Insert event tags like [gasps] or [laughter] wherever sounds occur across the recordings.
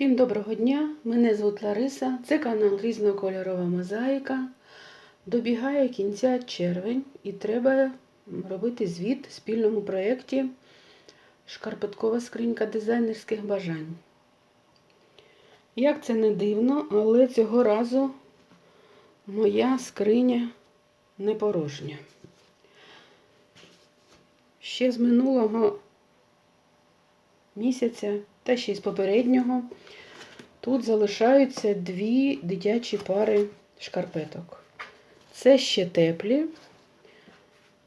Всім доброго дня! Мене звуть Лариса, це канал Різнокольорова мозаїка. Добігає кінця червень і треба робити звіт в спільному проєкті Шкарпеткова скринька дизайнерських бажань. Як це не дивно, але цього разу моя скриня не порожня. Ще з минулого місяця та ще з попереднього тут залишаються дві дитячі пари шкарпеток. Це ще теплі,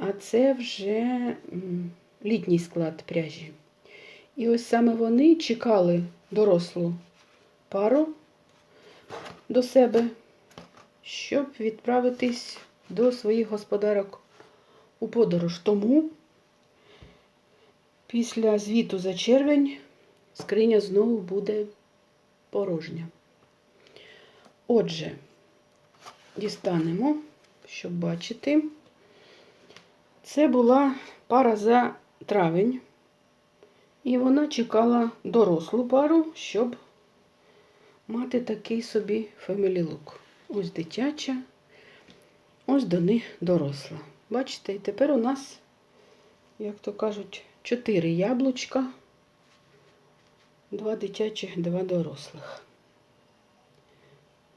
а це вже літній склад пряжі. І ось саме вони чекали дорослу пару до себе, щоб відправитись до своїх господарок у подорож. Тому Після звіту за червень скриня знову буде порожня. Отже, дістанемо, щоб бачити. Це була пара за травень, і вона чекала дорослу пару, щоб мати такий собі look. Ось дитяча, ось до них доросла. Бачите, і тепер у нас, як то кажуть, Чотири яблучка, два дитячих, два дорослих.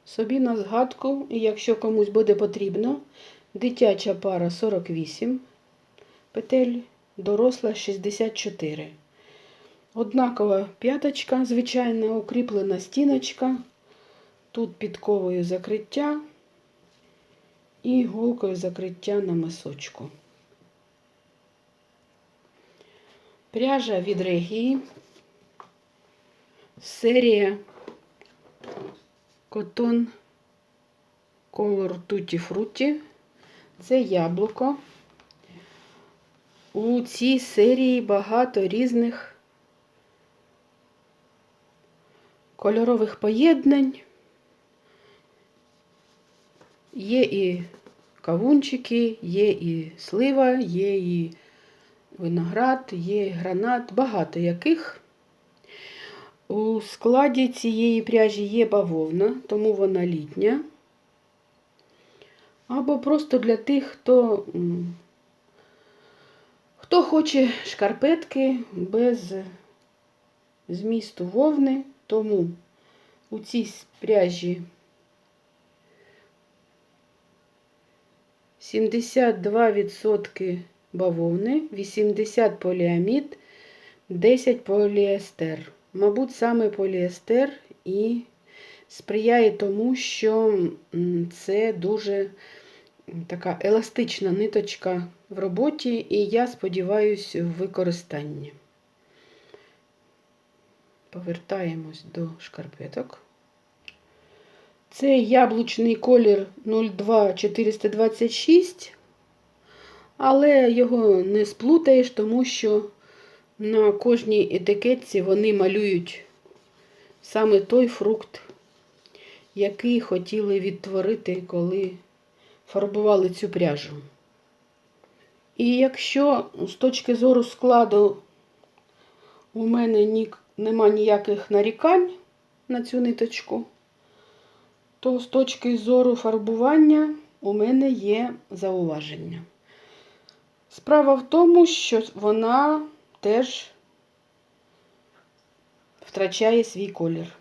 Собі на згадку, і якщо комусь буде потрібно, дитяча пара 48 петель, доросла 64. Однакова п'яточка, звичайна укріплена стіночка. Тут підковою закриття і голкою закриття на мисочку. Пряжа від Регії, серія Cotton Color Tutti Frutti. Це яблуко. У цій серії багато різних кольорових поєднань. Є і кавунчики, є і слива, є і виноград, є гранат, багато яких. У складі цієї пряжі є бавовна, тому вона літня. Або просто для тих, хто хто хоче шкарпетки без змісту вовни, тому у цій пряжі 72% бавовни, 80 поліамід, 10 поліестер. Мабуть, саме поліестер і сприяє тому, що це дуже така еластична ниточка в роботі, і я сподіваюся, в використанні. Повертаємось до шкарпеток. Це яблучний колір 02426 але його не сплутаєш, тому що на кожній етикетці вони малюють саме той фрукт, який хотіли відтворити, коли фарбували цю пряжу. І якщо з точки зору складу у мене ні, нема ніяких нарікань на цю ниточку, то з точки зору фарбування у мене є зауваження. Справа в тому, що вона теж втрачає свій колір.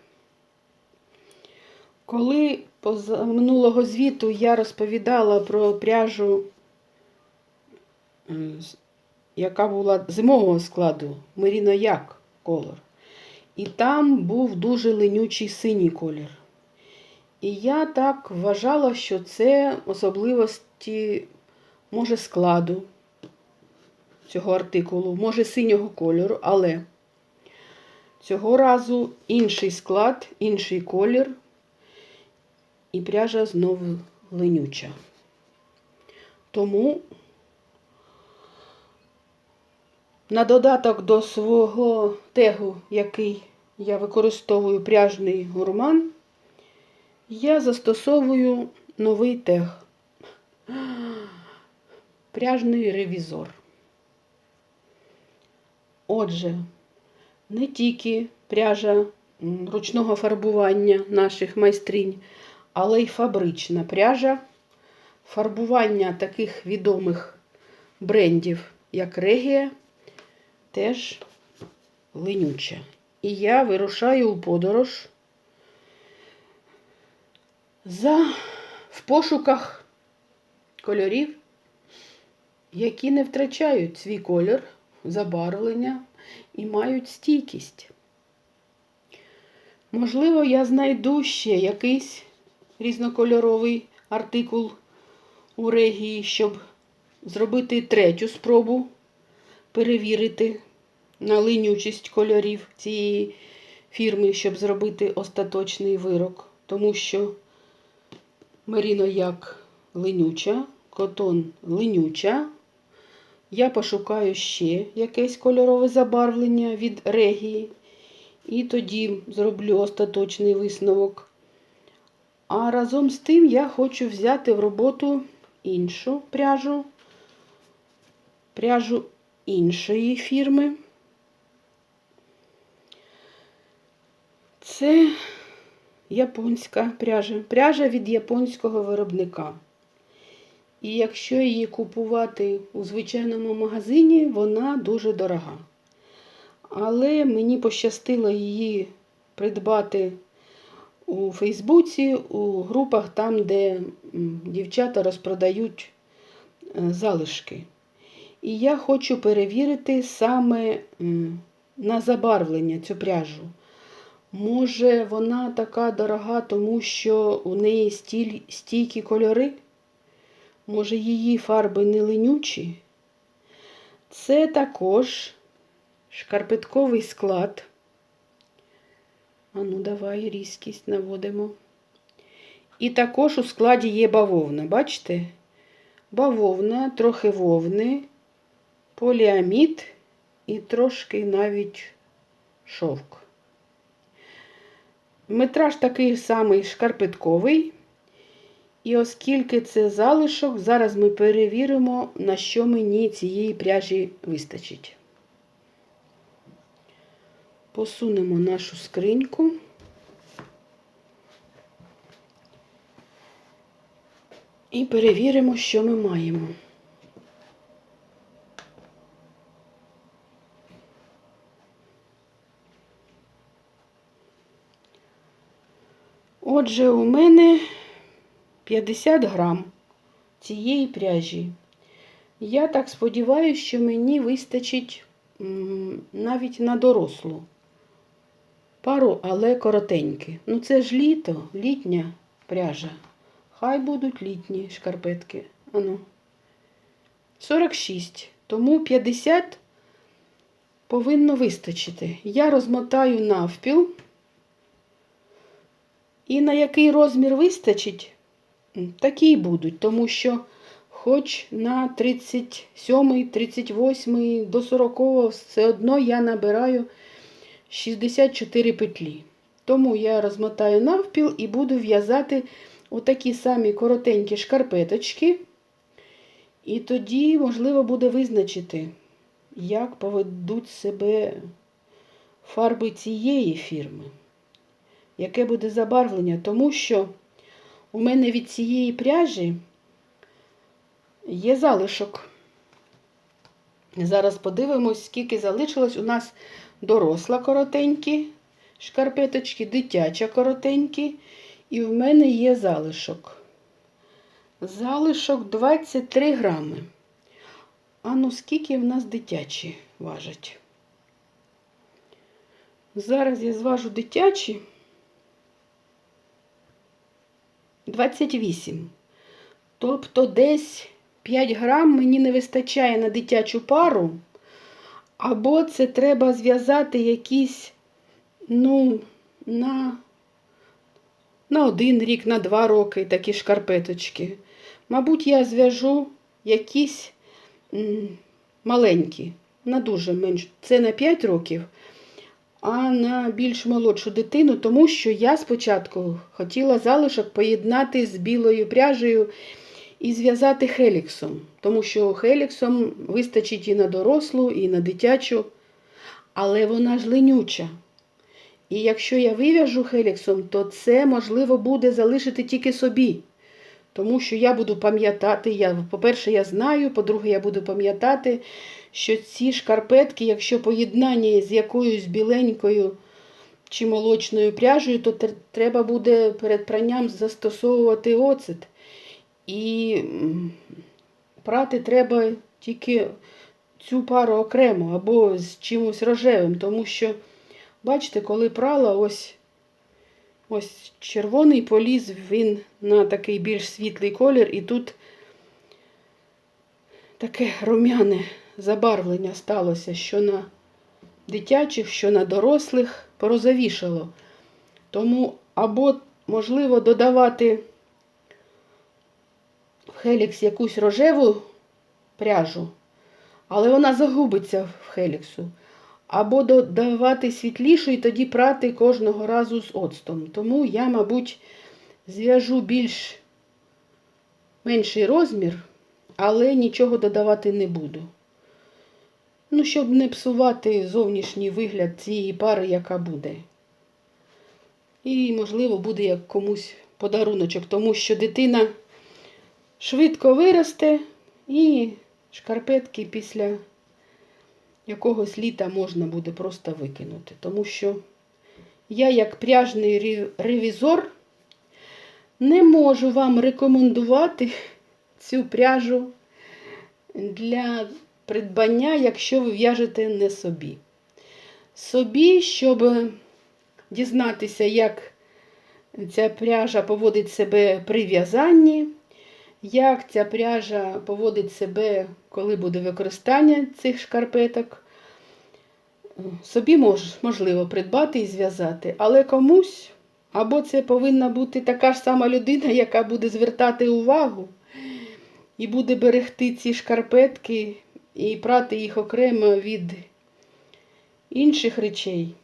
Коли поза минулого звіту я розповідала про пряжу, яка була зимового складу, Меріно Як колор, і там був дуже ленючий синій колір. І я так вважала, що це особливості, може, складу цього артикулу, може синього кольору, але цього разу інший склад, інший колір, і пряжа знову ленюча. Тому на додаток до свого тегу, який я використовую пряжний гурман, я застосовую новий тег. [gasps] Пряжний ревізор. Отже, не тільки пряжа ручного фарбування наших майстринь, але й фабрична пряжа. Фарбування таких відомих брендів, як Регія, теж ленюча. І я вирушаю у подорож за в пошуках кольорів, які не втрачають свій колір, забарвлення і мають стійкість. Можливо, я знайду ще якийсь різнокольоровий артикул у регії, щоб зробити третю спробу перевірити на линючість кольорів цієї фірми, щоб зробити остаточний вирок. Тому що Меріно як линюча, котон линюча. Я пошукаю ще якесь кольорове забарвлення від регії. І тоді зроблю остаточний висновок. А разом з тим я хочу взяти в роботу іншу пряжу, пряжу іншої фірми. Це японська пряжа. Пряжа від японського виробника. І якщо її купувати у звичайному магазині, вона дуже дорога. Але мені пощастило її придбати у Фейсбуці, у групах, там, де дівчата розпродають е, залишки. І я хочу перевірити саме на забарвлення цю пряжу. Може, вона така дорога, тому що у неї стіль, стійкі кольори? Може, її фарби не ленючі? Це також шкарпетковий склад. А ну, давай різкість наводимо. І також у складі є бавовна. Бачите? Бавовна, трохи вовни, поліамід і трошки навіть шовк. Метраж такий самий шкарпетковий. І оскільки це залишок, зараз ми перевіримо, на що мені цієї пряжі вистачить. Посунемо нашу скриньку. І перевіримо, що ми маємо. Отже, у мене 50 грам цієї пряжі. Я так сподіваюся, що мені вистачить навіть на дорослу. Пару, але коротенькі. Ну, це ж літо, літня пряжа. Хай будуть літні шкарпетки. Ану. 46. Тому 50 повинно вистачити. Я розмотаю навпіл. І на який розмір вистачить, такі й будуть, тому що хоч на 37, 38 до 40 все одно я набираю 64 петлі. Тому я розмотаю навпіл і буду в'язати отакі самі коротенькі шкарпеточки. І тоді, можливо, буде визначити, як поведуть себе фарби цієї фірми яке буде забарвлення, тому що у мене від цієї пряжі є залишок. Зараз подивимось, скільки залишилось. У нас доросла коротенькі шкарпеточки, дитяча коротенькі, і в мене є залишок. Залишок 23 грами. А ну, скільки в нас дитячі важать? Зараз я зважу дитячі. 28. Тобто десь 5 грам мені не вистачає на дитячу пару, або це треба зв'язати якісь, ну, на на один рік, на два роки такі шкарпеточки. Мабуть, я зв'яжу якісь м, маленькі, на дуже менш. Це на 5 років, а на більш молодшу дитину, тому що я спочатку хотіла залишок поєднати з білою пряжею і зв'язати хеліксом, тому що хеліксом вистачить і на дорослу, і на дитячу, але вона ж ленюча. І якщо я вив'яжу хеліксом, то це можливо буде залишити тільки собі. Тому що я буду пам'ятати, я, по-перше, я знаю, по-друге, я буду пам'ятати, що ці шкарпетки, якщо поєднання з якоюсь біленькою чи молочною пряжею, то треба буде перед пранням застосовувати оцет. І прати треба тільки цю пару окремо або з чимось рожевим, тому що, бачите, коли прала, ось, ось червоний поліз, він на такий більш світлий колір, і тут таке рум'яне забарвлення сталося, що на дитячих, що на дорослих порозовішало. Тому або, можливо, додавати в Хелікс якусь рожеву пряжу, але вона загубиться в Хеліксу. Або додавати світлішу і тоді прати кожного разу з оцтом. Тому я, мабуть, зв'яжу більш менший розмір, але нічого додавати не буду. Ну, щоб не псувати зовнішній вигляд цієї пари, яка буде. І, можливо, буде як комусь подаруночок, тому що дитина швидко виросте і шкарпетки після якогось літа можна буде просто викинути. Тому що я, як пряжний ревізор, не можу вам рекомендувати цю пряжу для придбання, якщо ви в'яжете не собі. Собі, щоб дізнатися, як ця пряжа поводить себе при в'язанні, як ця пряжа поводить себе, коли буде використання цих шкарпеток. Собі мож, можливо придбати і зв'язати, але комусь або це повинна бути така ж сама людина, яка буде звертати увагу і буде берегти ці шкарпетки і прати їх окремо від інших речей.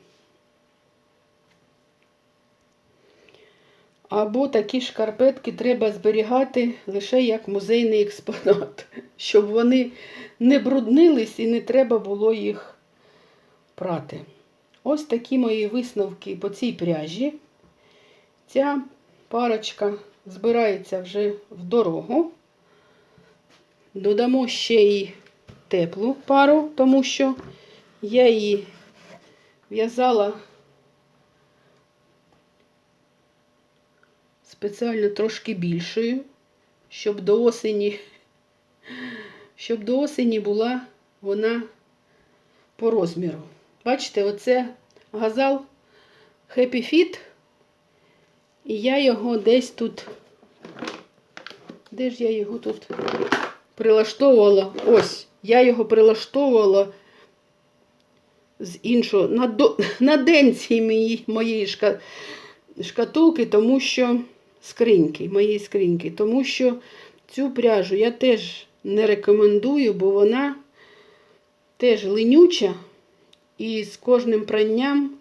Або такі шкарпетки треба зберігати лише як музейний експонат, [laughs] щоб вони не бруднились і не треба було їх прати. Ось такі мої висновки по цій пряжі. Ця парочка збирається вже в дорогу. Додамо ще й теплу пару, тому що я її в'язала спеціально трошки більшою, щоб до осені, щоб до осені була вона по розміру. Бачите, оце газал Happy Fit, і я його десь тут, де ж я його тут прилаштовувала? Ось, я його прилаштовувала з іншого на, до, [laughs] на денці моєї, моєї шка, шкатулки, тому що скриньки, моєї скриньки, тому що цю пряжу я теж не рекомендую, бо вона теж ленюча і з кожним пранням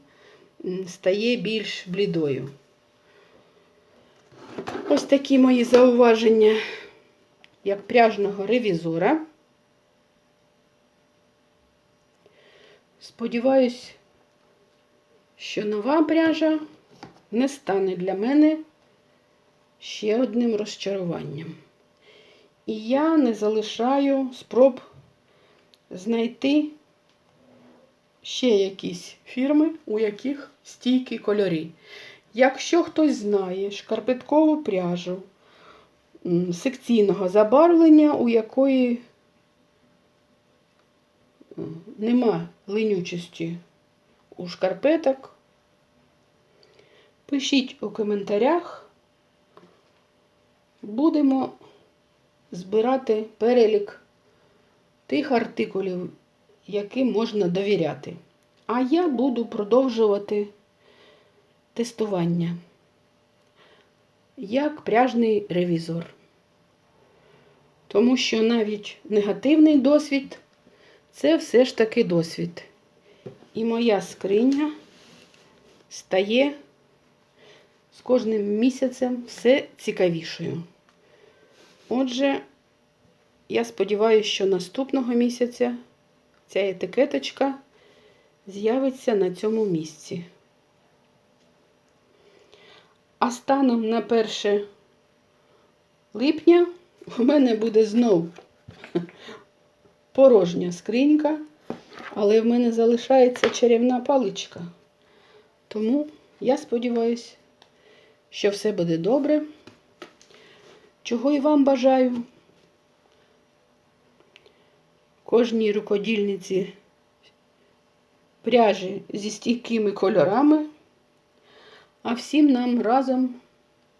стає більш блідою. Ось такі мої зауваження як пряжного ревізора. Сподіваюсь, що нова пряжа не стане для мене ще одним розчаруванням. І я не залишаю спроб знайти ще якісь фірми, у яких стійкі кольори. Якщо хтось знає шкарпеткову пряжу секційного забарвлення, у якої нема линючості у шкарпеток, пишіть у коментарях. Будемо збирати перелік тих артикулів, яким можна довіряти. А я буду продовжувати тестування як пряжний ревізор. Тому що навіть негативний досвід це все ж таки досвід. І моя скриня стає з кожним місяцем все цікавішою. Отже, я сподіваюся, що наступного місяця ця етикеточка з'явиться на цьому місці. А станом на 1 липня у мене буде знов порожня скринька, але в мене залишається чарівна паличка. Тому я сподіваюся, що все буде добре. Чого і вам бажаю. Кожній рукодільниці пряжі зі стійкими кольорами, а всім нам разом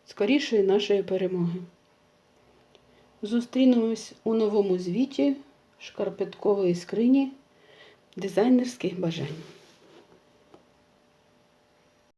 скорішої нашої перемоги. Зустрінемось у новому звіті шкарпеткової скрині дизайнерських бажань.